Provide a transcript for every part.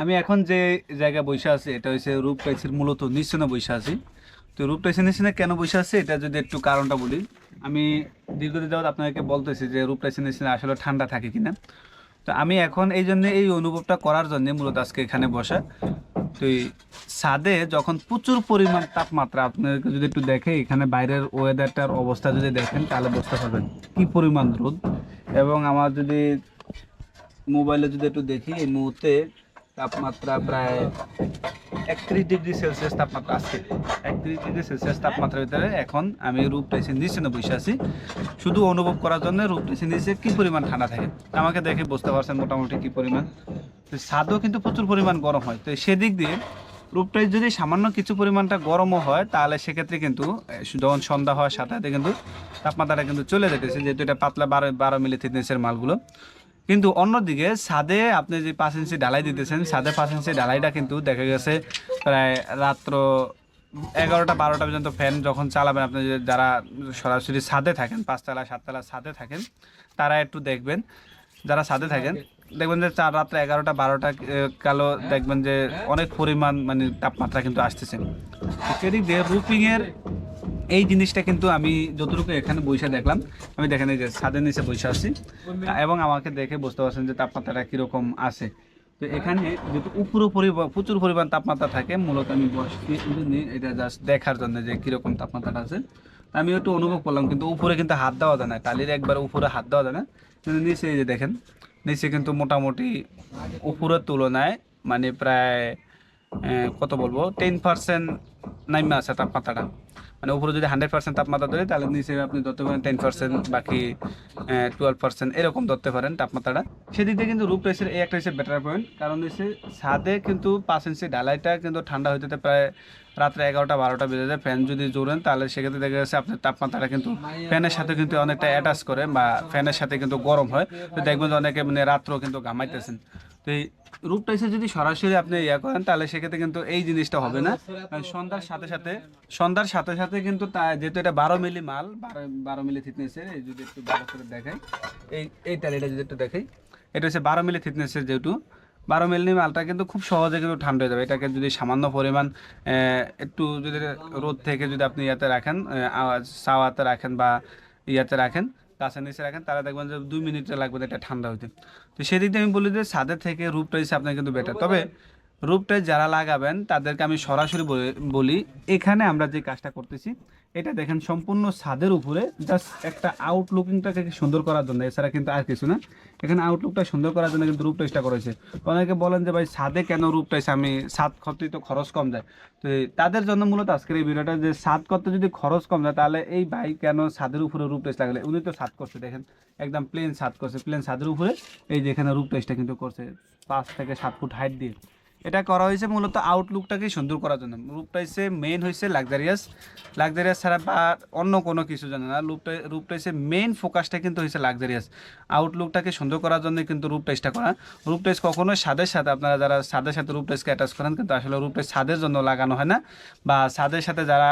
আমি এখন যে জায়গায় বসে আছি, এটা হচ্ছে রূপ টাইসের মূলত নিশ্চনে বসে আছি। তো রূপ টাইসের নিশ্চনে কেন বসে আছে, এটা যদি একটু কারণটা বলি। আমি দীর্ঘদিন যাবত আপনাদেরকে বলতেছি যে রূপ টাইসের নিশ্চনে আসলে ঠান্ডা থাকে কিনা। তো আমি এখন এই জন্য এই অনুভবটা করার জন্য মূলত আজকে এখানে বসা। তো এই ছাদে যখন প্রচুর পরিমাণ তাপমাত্রা, আপনাদেরকে যদি একটু দেখে, এখানে বাইরের ওয়েদারটার অবস্থা যদি দেখেন, তাহলে বুঝতে পারবেন কি পরিমাণ রোদ। এবং আমার যদি মোবাইলে যদি একটু দেখি, এই মুহূর্তে তাপমাত্রা প্রায় একত্রিশ ডিগ্রি সেলসিয়াস তাপমাত্রা আছে। একত্রিশ ডিগ্রি সেলসিয়াস তাপমাত্রার ভিতরে এখন আমি রূপ টাইসের নিচে না বসে আছি। শুধু অনুভব করার জন্য রূপ টাইসের নিচে কি পরিমাণ ঠান্ডা থাকে? আমাকে দেখে বুঝতে পারছেন মোটামুটি কি পরিমাণ। তো ছাদও কিন্তু প্রচুর পরিমাণ গরম হয়। তো সেদিক দিয়ে রূপটাই যদি সামান্য কিছু পরিমাণটা গরমও হয়, তাহলে সেক্ষেত্রে কিন্তু যখন সন্ধ্যা সাথে সাথে কিন্তু তাপমাত্রাটা কিন্তু চলে যেতেছে, যেহেতু এটা পাতলা বারো বারো মিলি থিকনেসের মালগুলো। কিন্তু অন্যদিকে ছাদে আপনি যে পাঁচ ইঞ্চি ডালাই দিতেছেন, ছাদে পাঁচ ইঞ্চি ডালাইটা কিন্তু দেখা গেছে প্রায় রাত্র এগারোটা, বারোটা পর্যন্ত ফ্যান যখন চালাবেন, আপনি যারা সরাসরি ছাদে থাকেন, পাঁচতলা, সাততলা ছাদে থাকেন, তারা একটু দেখবেন, যারা ছাদে থাকেন, দেখবেন যে চার রাত্রে এগারোটা, বারোটা কালো দেখবেন যে অনেক পরিমাণ মানে তাপমাত্রা কিন্তু আসতেছে। তো সেদিক দিয়ে রুফিংয়ের এই জিনিসটা কিন্তু আমি যতটুকু এখানে বসে দেখলাম, আমি দেখেন এই যে ছাদের নিচে বসে আছি। এবং আমাকে দেখে বুঝতে পারছেন যে তাপমাত্রাটা কীরকম আছে। তো এখানে যেহেতু উপরে প্রচুর পরিমাণ তাপমাত্রা থাকে, মূলত আমি বসছি এটা জাস্ট দেখার জন্য যে কীরকম তাপমাত্রাটা আছে। আমি একটু অনুভব করলাম, কিন্তু উপরে কিন্তু হাত দেওয়া যায় না টালির একবার উপরে হাত দেওয়া যায় না। কিন্তু নিচে এই যে দেখেন, নিচে কিন্তু মোটামুটি উপরের তুলনায় মানে প্রায় কত বলব? টেন পার্সেন্ট নাইমে আছে তাপমাত্রাটা। মানে উপরে যদি হান্ড্রেড পার্সেন্ট তাপমাত্রা ধরে, তাহলে নিচে আপনি ধরতে পারেন টেন পার্সেন্ট, বাকি টুয়েলভ পার্সেন্ট, এরকম ধরতে পারেন তাপমাত্রাটা। সেদিক দিয়ে কিন্তু রূপ টাইসের এই একটা হচ্ছে বেটার পয়েন্ট কারণ হচ্ছে ছাদে কিন্তু পাঁচ ইঞ্চি ঢালাইটা কিন্তু ঠান্ডা হইতে প্রায় রাত্রে এগারোটা, বারোটা বেজে যায়। ফ্যান যদি জোরেন, তাহলে সেক্ষেত্রে দেখা যাচ্ছে আপনার তাপমাত্রাটা কিন্তু ফ্যানের সাথে কিন্তু অনেকটা অ্যাটাচ করে বা ফ্যানের সাথে কিন্তু গরম হয়। তো দেখবেন যে অনেকে মানে রাত্রেও কিন্তু ঘামাইতেছেন। তো এই রূপ টাইসে যদি সরাসরি আপনি ইয়া করেন তাহলে সেক্ষেত্রে কিন্তু এই জিনিসটা হবে না। সন্ধ্যার সাথে সাথে সন্ধ্যার সাথে সাথে কিন্তু তা যেহেতু এটা বারো মিলি মাল বারো বারো মিলি থিকনেসের এই যদি একটু ভালো করে দেখাই এই এই টালিটা যদি একটু দেখাই এটা হচ্ছে বারো মিলি থিকনেসের যেহেতু বারো মিলি মালটা কিন্তু খুব সহজে কিন্তু ঠান্ডা হয়ে যাবে। এটাকে যদি সামান্য পরিমাণ একটু যদি রোদ থেকে যদি আপনি ইয়াতে রাখেন সাওয়াতে রাখেন বা ইয়াতে রাখেন গাছের নিচে রাখেন তারা দেখবেন যে দুই মিনিটে লাগবে এটা ঠান্ডা হইতে। তো সেদিক দিয়ে আমি বলি যে ছাদের থেকে রূপটা হিসেবে আপনার কিন্তু বেটার তবে রূপটাই যারা লাগাবেন, তাদেরকে আমি সরাসরি বলে- এখানে আমরা যে কাজটা করতেছি, এটা দেখেন সম্পূর্ণ ছাদের উপরে জাস্ট একটা আউটলুকিংটাকে সুন্দর করার জন্য, এছাড়া কিন্তু আর কিছু না। এখানে আউটলুকটা সুন্দর করার জন্য কিন্তু রূপ টাইসটা করেছে। অনেকে বলেন যে, ভাই, ছাদে কেন রূপ টাইস আমি, ছাদ করতেই তো খরচ কম যায়? তো তাদের জন্য মূলত আজকের এই ভিডিওটা যে ছাদ করতে যদি খরচ কম যায়, তাহলে এই ভাই কেন ছাদের উপরে রূপ টাইস লাগালে? উনি তো ছাদ করছে, দেখেন, একদম প্লেন ছাদ করছে প্লেন ছাদের উপরে। এই যে এখানে রূপ টাইসটা কিন্তু করছে, পাঁচ থেকে সাত ফুট হাইট দিয়ে। এটা করা হয়েছে মূলত আউটলুকটাকে সুন্দর করার জন্য। রূপটা হচ্ছে মেন হয়েছে লাক্সারিয়াস লাক্সারিয়াস ছাড়া বা অন্য কোনো কিছু জানে না। রূপটা রূপটা হচ্ছে মেইন ফোকাসটা কিন্তু হয়েছে লাক্সারিয়াস আউটলুকটাকে সুন্দর করার জন্য কিন্তু রূপ টেস্টটা করা। রূপ টেস্ট কখনোই স্বাদের সাথে আপনারা যারা ছাদের সাথে রূপ টেস্টকে অ্যাটাচ করেন, কিন্তু আসলে রূপ টেস্ট ছাদের জন্য লাগানো হয় না। বা ছাদের সাথে যারা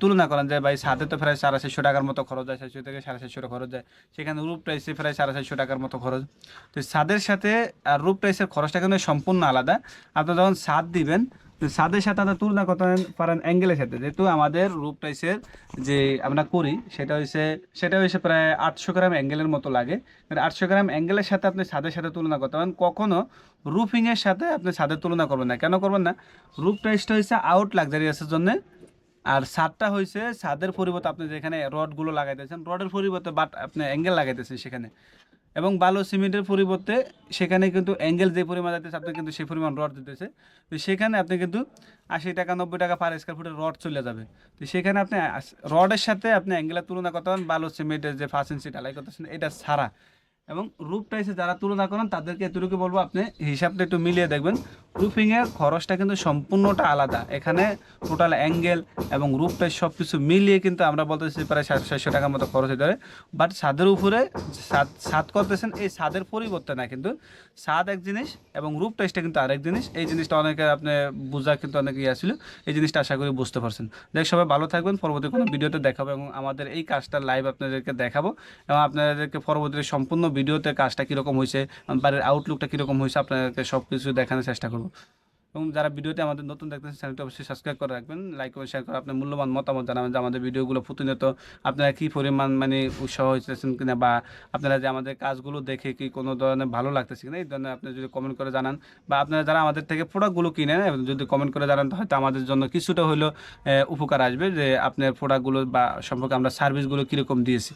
তুলনা করেন যে ভাই ছাদে তো প্রায় সাড়ে চারশো টাকার মতো খরচ যায় চারশো থেকে সাড়ে চারশো টাকা খরচ যায়। সেখানে রূপ টাইসে প্রায় সাড়ে চারশো টাকার মতো খরচ। তো ছাদের সাথে আর রূপ টাইসের খরচটা কিন্তু সম্পূর্ণ আলাদা। আপনি যখন ছাদ দিবেন ছাদের সাথে আপনার তুলনা করতে পারেন অ্যাঙ্গেলের সাথে। যেহেতু আমাদের রূপ টাইসের যে আমরা করি, সেটা হচ্ছে সেটা হচ্ছে প্রায় আটশো গ্রাম অ্যাঙ্গেলের মতো লাগে। আটশো গ্রাম অ্যাঙ্গেলের সাথে আপনি ছাদের সাথে তুলনা করতে পারেন। কখনও রুফিংয়ের সাথে আপনি ছাদের তুলনা করবেন না। কেন করবেন না? রূপ টাইসটা হচ্ছে আউট লাক্সারিয়াসের জন্য। আর ছাদটা হয়েছে ছাদের পরিবর্তে আপনি যেখানে রডগুলো লাগাইতেছেন, রডের পরিবর্তে বাট আপনি অ্যাঙ্গেল লাগাইতেছেন সেখানে। এবং বালু সিমেন্টের পরিবর্তে সেখানে কিন্তু অ্যাঙ্গেল যে পরিমাণ যাইতেছে আপনি কিন্তু সেই পরিমাণ রড দিতেছে। তো সেখানে আপনি কিন্তু আশি টাকা, নব্বই টাকা পার স্কোয়ার ফুটের রড চলে যাবে। তো সেখানে আপনি রডের সাথে আপনি অ্যাঙ্গেলের তুলনা করতে পারেন, বালু সিমেন্টের যে ইঞ্চি ঢালাই করতেছেন, এটা ছাড়া। এবং রূপটা এসে যারা তুলনা করেন, তাদেরকে এতটুকু বলব, আপনি হিসাবটা একটু মিলিয়ে দেখবেন। রুফিংয়ের খরচটা কিন্তু সম্পূর্ণটা আলাদা। এখানে টোটাল অ্যাঙ্গেল এবং রূপটা সব কিছু মিলিয়ে কিন্তু আমরা বলতেছি প্রায় সাতশো সাতশো টাকার মতো খরচ হতে পারে। বাট ছাদের উপরে ছাদ ছাদ করতেছেন, এই ছাদের পরিবর্তে না কিন্তু ছাদ এক জিনিস এবং রূপ টেস্টটা কিন্তু আরেক জিনিস। এই জিনিসটা অনেকে আপনি বোঝা কিন্তু অনেকে ইয়ে এই জিনিসটা আশা করি বুঝতে পারছেন। দেখ সবাই ভালো থাকবেন, পরবর্তী কোনো ভিডিওতে দেখাবো এবং আমাদের এই কাজটা লাইভ আপনাদেরকে দেখাবো এবং আপনাদেরকে পরবর্তীতে সম্পূর্ণ ভিডিওতে কাজটা কীরকম হয়েছে, বাড়ির আউটলুকটা কীরকম হয়েছে, আপনাদেরকে সব কিছু দেখানোর চেষ্টা করব। এবং যারা ভিডিওতে আমাদের নতুন দেখতেছেন, চ্যানেলটি অবশ্যই সাবস্ক্রাইব করে রাখবেন লাইক করে শেয়ার করে আপনার মূল্যবান মতামত জানাবেন যে আমাদের ভিডিওগুলো প্রতিনিয়ত আপনারা কী পরিমাণ মানে উৎসাহ হয়েছেন কিনা বা আপনারা যে আমাদের কাজগুলো দেখে কি কোনো ধরনের ভালো লাগতেছে কিনা, এই ধরনের আপনি যদি কমেন্ট করে জানান বা আপনারা যারা আমাদের থেকে প্রোডাক্টগুলো কিনেন এবং যদি কমেন্ট করে জানান হয়তো আমাদের জন্য কিছুটা হলেও উপকার আসবে যে আপনার প্রোডাক্টগুলো বা সম্পর্কে আমরা সার্ভিসগুলো কীরকম দিয়েছি।